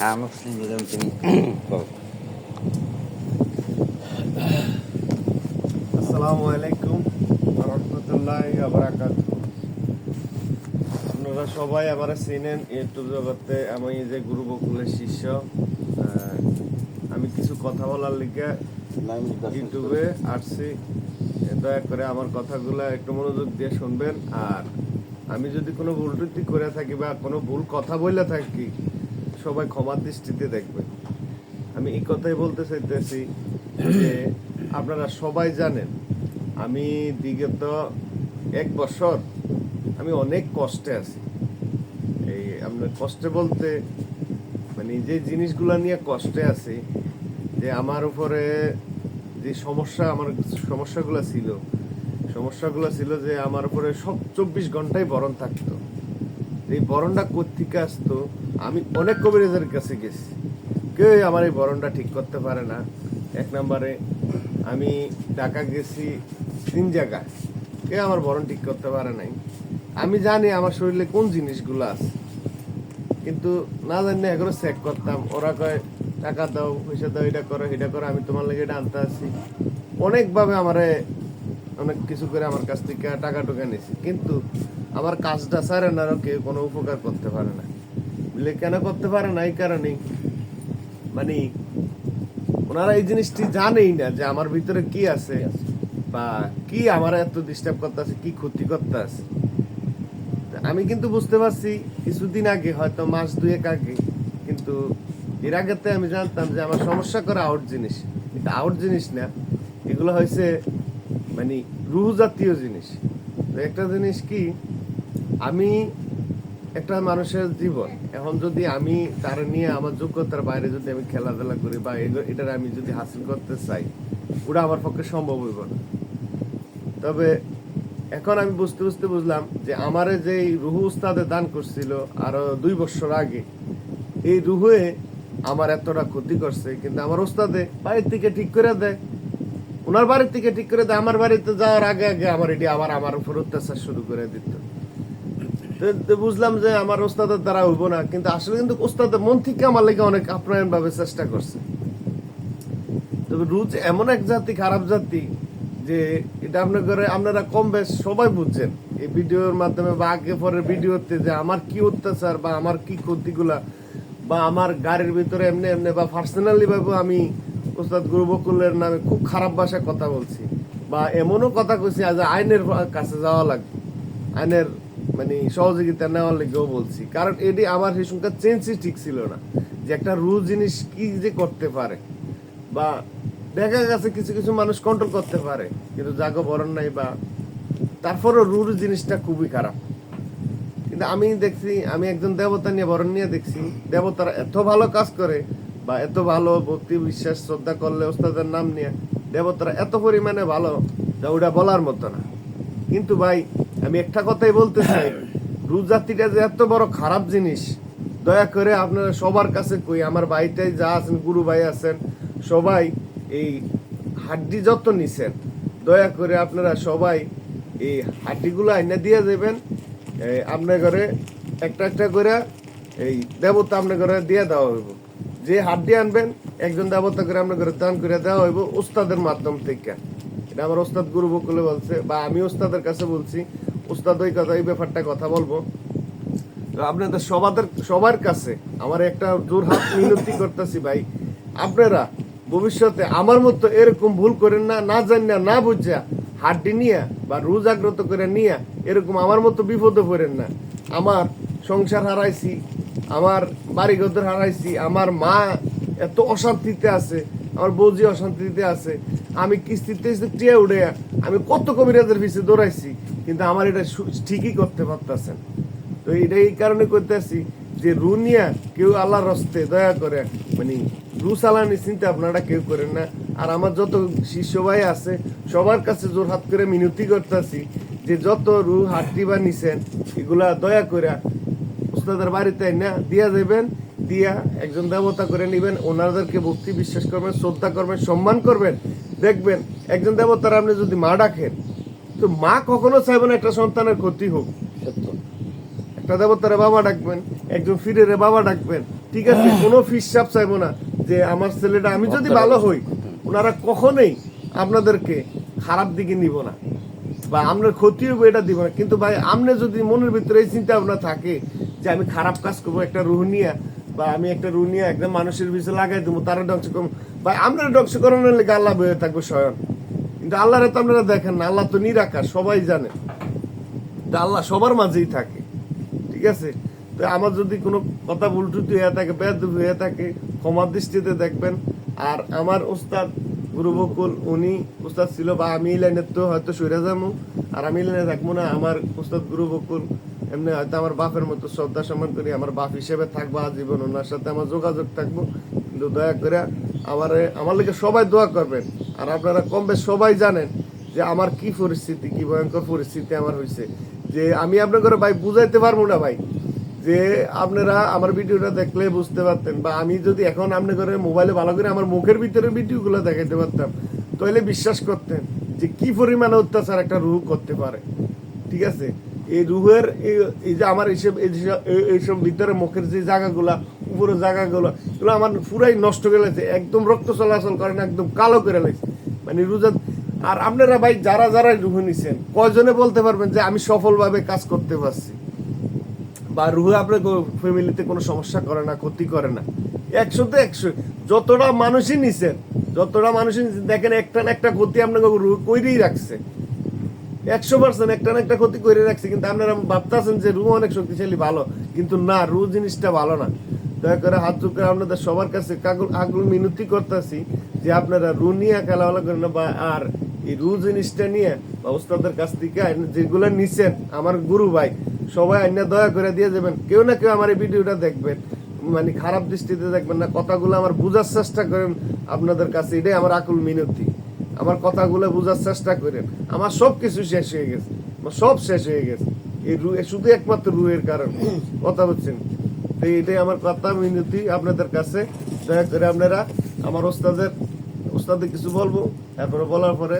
হ্যাঁ মুসলিম যেরকম তিনি। আসসালামু আলাইকুম রহমতুল্লাহ আবরাকাত আপনারা সবাই আমার চিনেন ইউটিউব জগতে আমি যে গুরু বকুলের শিষ্য আমি কিছু কথা বলার লিগে ইউটিউবে আসছি। দয়া করে আমার কথাগুলো একটু মনোযোগ দিয়ে শুনবেন। আর আমি যদি কোনো ভুল করে থাকি বা কোনো ভুল কথা বলে থাকি সবাই ক্ষমার দৃষ্টিতে দেখবেন আমি এই কথাই বলতে চাইতেছি যে আপনারা সবাই জানেন, আমি বিগত এক বছর আমি অনেক কষ্টে আছি। এই আপনার কষ্টে বলতে মানে যে জিনিসগুলো নিয়ে কষ্টে আছি, যে আমার উপরে যে সমস্যা, আমার সমস্যাগুলো ছিল সমস্যাগুলো ছিল যে আমার উপরে সব চব্বিশ ঘন্টাই বরণ থাকতো। এই বরণটা কোথেকে আসতো? আমি অনেক কবিরাজের কাছে গেছি। কেউ আমার এই বরণটা ঠিক করতে পারে না। এক নম্বরে, আমি ঢাকা গেছি তিন জায়গা কেউ আমার বরণ ঠিক করতে পারে নাই। আমি জানি আমার শরীরে কোন জিনিসগুলো আছে। কিন্তু না জানি না এগুলো চেক করতাম। ওরা কয়, টাকা দাও, পয়সা দাও, এটা করো এটা করো, আমি তোমার লেগে এটা আনতে আসি। অনেকভাবে আমারে অনেক কিছু করে আমার কাছ থেকে টাকা টুকা নিয়েছি। কিন্তু আমার কাজটা সারে না কেউ, কোনো উপকার করতে পারে না। বলে কেন করতে পারে না? এই কারণেই। মানে ওনারা এই জিনিসটি জানেই না যে আমার ভিতরে কি আছে বা কি আমার এত ডিস্টার্ব করতে আছে কি ক্ষতি করতে আছে আমি কিন্তু বুঝতে পারছি, কিছুদিন আগে, হয়তো মাস দুয়েক আগে, কিন্তু এর আগেতে আমি জানতাম যে আমার সমস্যা করে আউট জিনিস। কিন্তু আউট জিনিস না, এগুলো হয়েছে মানে রুহ জাতীয় জিনিস একটা জিনিস কি আমি একটা মানুষের জীবন। এখন যদি আমি তার নিয়ে আমার যোগ্যতার বাইরে যদি আমি খেলাধুলা করি বা এটার আমি যদি হাসিল করতে চাই, ওটা আমার পক্ষে সম্ভব হইব না। তবে এখন আমি বুঝতে বুঝতে বুঝলাম যে আমারে যে রুহু উস্তাদে দান করছিল আরও দুই বছর আগে, এই রুহুয়ে আমার এতটা ক্ষতি করছে, কিন্তু আমার ওস্তাদে বাড়ির থেকে ঠিক করে দেয়। ওনার বাড়ির থেকে ঠিক করে দেয়, আমার বাড়িতে যাওয়ার আগে আগে আমার এটি আবার আমার উপর অত্যাচার শুরু করে দিত। বুঝলাম যে আমার ওস্তাদের দ্বারা হইব না, কিন্তু আসলে কিন্তু ওস্তাদের মন থেকে আমার লেগে অনেক আপ্যায়ন ভাবে চেষ্টা করছে। তবে রুচ এমন এক জাতি, খারাপ জাতি, যে এটা আপনার ঘরে আপনারা কম বেশ সবাই বুঝছেন। এই ভিডিওর মাধ্যমে বা আগে পরের ভিডিওতে যে আমার কি অত্যাচার বা আমার কি ক্ষতিগুলা, বা আমার গাড়ির ভিতরে এমনি এমনি বা পার্সোনালি ভাবে আমি ওস্তাদ গুরু বকুলের নামে খুব খারাপ ভাষায় কথা বলছি, বা এমনও কথা কইছি যে আইনের কাছে যাওয়া লাগবে। আইনের মানে সহযোগিতা নেওয়ার লেগেও বলছি। কারণ এটি আমার সেই সংখ্যা চেঞ্জই ঠিক ছিল না। যে একটা রুল জিনিস কি যে করতে পারে বা দেখা গেছে কিছু কিছু মানুষ কন্ট্রোল করতে পারে, কিন্তু জাগো বরণ নাই বা তারপরও রুল জিনিসটা খুবই খারাপ। কিন্তু আমি দেখছি, আমি একজন দেবতা নিয়ে বরণ নিয়ে দেখছি, দেবতারা এত ভালো কাজ করে বা এত ভালো ভক্তি বিশ্বাস, শ্রদ্ধা করলে ওস্তাদের নাম নিয়ে দেবতারা এত পরিমাণে ভালো যা ওটা বলার মতো না। কিন্তু ভাই আমি একটা কথাই বলতে চাই। রুজ জাতিটা যে এত বড় খারাপ জিনিস দয়া করে আপনারা সবার কাছে কই আমার ভাইটাই যা আছেন গুরু ভাই আছেন সবাই এই হাড্ডি যত নিছেন দয়া করে আপনারা সবাই এই হাড্ডিগুলো আইনা দিয়ে দেবেন। আপনার ঘরে একটা একটা করে এই দেবতা আপনার ঘরে দিয়ে দেওয়া হইব। যে হাড্ডি আনবেন একজন দেবতা করে আপনার ঘরে দান করে দেওয়া হইব ওস্তাদের মাধ্যম থেকে। এটা আমার ওস্তাদ গুরু বকুলে বলছে বা আমি ওস্তাদের কাছে বলছি ওস্তাদ ওই কথা এই ব্যাপারটা কথা বলব। আপনাদের সবাদের, সবার কাছে আমার একটা জোর হাত মিনতি করতেছি ভাই। আপনারা ভবিষ্যতে আমার মতো এরকম ভুল করেন না না জান না না বুঝা হাড্ডি নিয়া বা রু জাগ্রত করে নিয়া এরকম আমার মতো বিপদে পড়েন না। আমার সংসার হারাইছি, আমার বাড়ি ঘর হারাইছি, আমার মা এত অশান্তিতে আছে আমার বৌজি অশান্তিতে আছে, আমি কিস্তিতে টিয়া উঠে আমি কত কবিরাজের পিছিয়ে দৌড়াইছি, কিন্তু আমার এটা ঠিকই করতে পারতেছেন তো এটা এই কারণে করতেছি যে রু নিয়া কেউ আল্লাহর রস্তে দয়া করে মানে রু চালানি চিন্তা আপনারা কেউ করেন না। আর আমার যত শিষ্য ভাই আছে, সবার কাছে জোর হাত করে মিনতি করতেছি যে যত রু হাড্ডি বা নিছেন এগুলা দয়া করে উস্তাদের বাড়িতে না দিয়া দেবেন দিয়া একজন দেবতা করে নেবেন ওনাদেরকে ভক্তি বিশ্বাস করবেন শ্রদ্ধা করবেন সম্মান করবেন। দেখবেন একজন দেবতার আপনি যদি মা ডাকেন তো মা কখনো চাইবে না একটা সন্তানের ক্ষতি হোক। একটা দেবতারে বাবা ডাকবেন একজন ফিরেরে বাবা ডাকবেন ঠিক আছে কোনো ফিস সাপ চাইব না যে আমার ছেলেটা আমি যদি ভালো হই ওনারা কখনোই আপনাদেরকে খারাপ দিকে নিব না। বা আপনার ক্ষতি হবে এটা দিব না। কিন্তু ভাই আপনি যদি মনের ভিতরে এই চিন্তা ভাবনা থাকে যে আমি খারাপ কাজ করব একটা রুহ নিয়ে বা আমি একটা রুহ নিয়ে একদম মানুষের পিছনে লাগাই দেবো, তারা ধ্বংস করব ভাই আপনার ধ্বংস করানোর লেগে আল্লাহ বয়ে থাকব স্বয়ং। কিন্তু আল্লাহরে তো আপনারা দেখেন না, আল্লাহ তো নিরাকার, সবাই জানে। আল্লাহ সবার মাঝেই থাকে, ঠিক আছে? তো আমার যদি কোনো কথা উল্টুটি হয়ে থাকে বেদ হয়ে থাকে, ক্ষমার দৃষ্টিতে দেখবেন। আর আমার উস্তাদ গুরু বকুল উনি উস্তাদ ছিল, বা আমি লাইনের তো হয়তো সরে যাব, আর আমি লাইনে থাকব না, আমার উস্তাদ গুরু বকুল এমনি হয়তো আমার বাপের মতো শ্রদ্ধা সম্মান করি, আমার বাপ হিসেবে থাকব, আজীবন ওনার সাথে আমার যোগাযোগ থাকব। কিন্তু দয়া করে আমার আমার লিগে সবাই দোয়া করবেন। আর আপনারা কম বেশ সবাই জানেন যে আমার কি পরিস্থিতি, কি ভয়ঙ্কর পরিস্থিতি আমার হয়েছে যে আমি আপনাদের ভাই বুঝাইতে পারব না ভাই। যে আপনারা আমার ভিডিওটা দেখলে বুঝতে পারতেন, বা আমি যদি এখন আপনাদের মোবাইলে ভালো করে আমার মুখের ভিতরে ভিডিওগুলো দেখাইতে পারতাম, তাহলে বিশ্বাস করতেন যে কি পরিমাণে অত্যাচার একটা রুহ করতে পারে। ঠিক আছে? এই রুহের এই- যে আমার এইসব এইসব ভিতরে মুখের যে জায়গাগুলা উপরে জায়গাগুলো, এগুলো আমার পুরাই নষ্ট করে লাগছে একদম রক্ত চলাচল করে না, একদম কালো করে লাগছে মানে রোজা আর আপনারা ভাই, যারা যারা রুহ নিছেন, কয়জনে বলতে পারবেন যে আমি সফলভাবে কাজ করতে পারছি? বা রুহে আপনার ফ্যামিলিতে কোনো সমস্যা করে না, ক্ষতি করে না? একশোতে একশো। যতটা মানুষই নিছেন, যতটা মানুষই দেখেন একটা না একটা ক্ষতি আপনাকে রুহ কইরেই রাখছে। একশো পার্সেন্ট একটা না একটা ক্ষতি করে রাখছে, কিন্তু আপনারা ভাবতেছেন যে রু অনেক শক্তিশালী, ভালো। কিন্তু না, রু জিনিসটা ভালো না। দয়া করে হাত চুপ করে আপনাদের সবার কাছে কাগুল মিনতি করতেছি যে আপনারা রু নিয়ে খেলাওয়ালা করেন বা আর এই রু জিনিসটা নিয়ে বা ওস্তাদের কাছ থেকে যেগুলো নিছেন, আমার গুরু ভাই, সবাই আইনা দয়া করে দিয়ে যাবেন কেউ না কেউ আমার এই ভিডিওটা দেখবেন মানে খারাপ দৃষ্টিতে দেখবেন না, কথাগুলো আমার বোঝার চেষ্টা করেন আপনাদের কাছে, এটাই আমার আকুল মিনতি। আমার কথাগুলো বোঝার চেষ্টা করেন। আমার সব কিছু শেষ হয়ে গেছে। আমার সব শেষ হয়ে গেছে। এই রু শুধু একমাত্র রুয়ের কারণ। কথা বলছেন? তো এটাই আমার কথা, মিনতি আপনাদের কাছে। দয়া করে আপনারা আমার ওস্তাদের ওস্তাদে কিছু বলব। তারপরে বলার পরে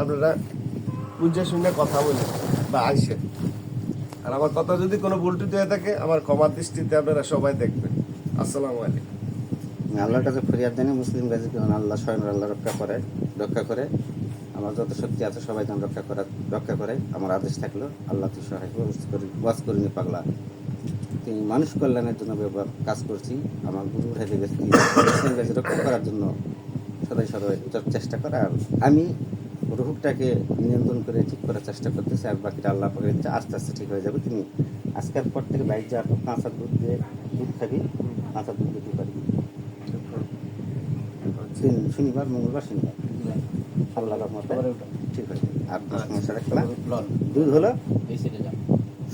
আপনারা বুঝে শুনে কথা বলেন বা আইসেন। আর আমার কথা যদি কোনো ভুলটুটি হয়ে থাকে, আমার ক্ষমার দৃষ্টিতে আপনারা সবাই দেখবেন। আসসালামু আলাইকুম। আল্লাহর কাছে ফরিয়াদ জানি মুসলিম গাজী যেন আল্লাহ স্বয়ং আল্লাহ রক্ষা করে রক্ষা করে। আমার যত শক্তি আছে সবাই যেন রক্ষা করা রক্ষা করে। আমার আদেশ থাকল আল্লাহ তুই সহায় কর, করিনি পাগলা। তিনি মানুষ কল্যাণের জন্য ব্যবহার কাজ করছি। আমার গুরু উঠে গেছে মুসলিম গাজী রক্ষা করার জন্য সদাই সদাই চেষ্টা করে। আর আমি রুহুকটাকে নিয়ন্ত্রণ করে ঠিক করার চেষ্টা করতেছি আর বাকিটা আল্লাহ পাকের ইচ্ছা আস্তে আস্তে ঠিক হয়ে যাবে। তুমি আজকের পর থেকে বাইক যা কাঁচা দুধ দিয়ে দুধ খাবি কাঁচা দুধ দিতে তিন শনিবার মঙ্গলবার শনিবার। আল্লাহ রহমতে ঠিক যাবে আর সমস্যা রাখবে না দুধ হলো?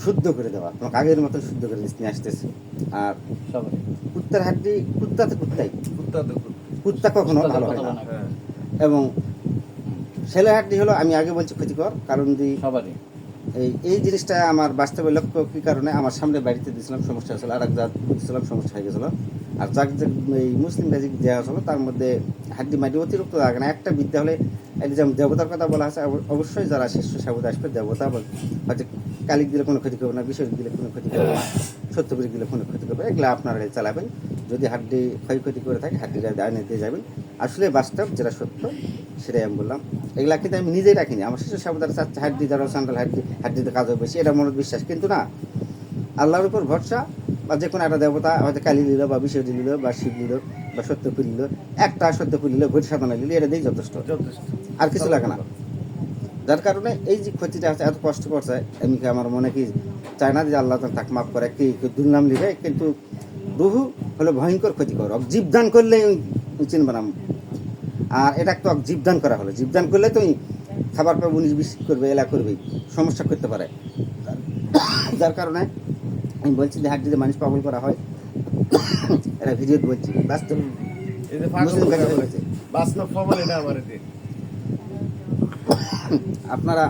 শুদ্ধ করে দেওয়া। তোমাকে আগের মতো শুদ্ধ করে নিয়ে আসতেছে। আর কুত্তার হাড্ডি কুত্তা তো কুত্তাই। কুত্তা কুত্তা। কুত্তা কখনো ভালো হয় না। হ্যাঁ এবং ছেলের হাড্ডি হলো আমি আগে বলছি ক্ষতিকর কারণ দি সবারই এই এই জিনিসটা আমার বাস্তবে লক্ষ্য কি কারণে? আমার সামনে বাড়িতে দিয়েছিলাম সমস্যা হয়েছিল আর এক জাত দিয়েছিলাম সমস্যা হয়ে গেছিল। আর যাক এই মুসলিম ম্যাজিক দেওয়া হয়েছিল তার মধ্যে হাড্ডি মাড্ডি অতিরিক্ত লাগে না। একটা বিদ্যা হলে যেমন দেবতার কথা বলা আছে অবশ্যই যারা শিষ্য সাবুদ আসবে দেবতা বল- হয়তো কালিক দিলে কোনো ক্ষতি করবে না বিষয় দিলে কোনো ক্ষতি করবে না সত্যপুরি দিলে কোনো ক্ষতি করবে এগুলো আপনারা চালাবেন। যদি হাড্ডি ক্ষয়ক্ষতি করে থাকে, হাড্ডিটা আইনে দিয়ে যাবেন। আসলে বাস্তব যেটা সত্য, সেটাই আমি বললাম। এগুলা কিন্তু আমি নিজেই রাখিনি। আমার শিশু সাবধান চাচ্ছে, হাড্ডি দ্বারা সান্ডাল হাড্ডি, হাড্ডিতে কাজ হবে বেশি, এটা মনে বিশ্বাস কিন্তু না, আল্লাহর উপর ভরসা বা যে কোনো একটা দেবতা হয়তো কালী নিল বা বিষয় নিল বা শিব নিল বা সত্যপুর নিল একটা সত্যপুর নিল ঘটি সাধনা নিল এটা দিয়েই যথেষ্ট। যথেষ্ট। আর কিছু লাগে না। যার কারণে এই যে ক্ষতিটা আছে এত কষ্ট করছে আমি কি আমার মনে কি চায় না যে আল্লাহ তাক মাফ করে কি দুর্নাম লিখে কিন্তু বহু হলো ভয়ঙ্কর ক্ষতিকর। জীবদান করলে চিনবে না। আর এটা একটা জীবদান করা হলো। জীবদান করলে তুমি খাবার পাবে উনিশ বিশ করবে এলা করবে সমস্যা করতে পারে। যার কারণে আমি বলছি যে যদি মানুষ পাগল করা হয় এটা ভিডিও বলছি। বাস্তব আপনারা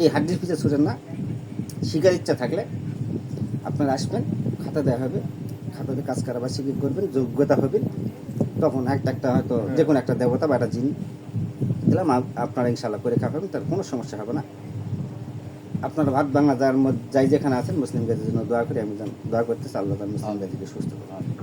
এই হাড্ডির পিছিয়ে ছুটেন না। শিকার ইচ্ছা থাকলে আপনারা আসবেন খাতা দেওয়া হবে। খাতাতে কাজ করা বা শিকির করবেন যোগ্যতা হবে। তখন একটা একটা হয়তো যে কোনো একটা দেবতা বা একটা জিন দিলাম আপনারা ইনশাল্লাহ করে খাবেন তার কোনো সমস্যা হবে না। আপনারা ভাত বাংলা যার মধ্যে যাই যেখানে আছেন মুসলিম গাজীর জন্য দোয়া করি, আমি দোয়া করতেছি, আল্লাহ মুসলিম গাজীকে সুস্থ করুন।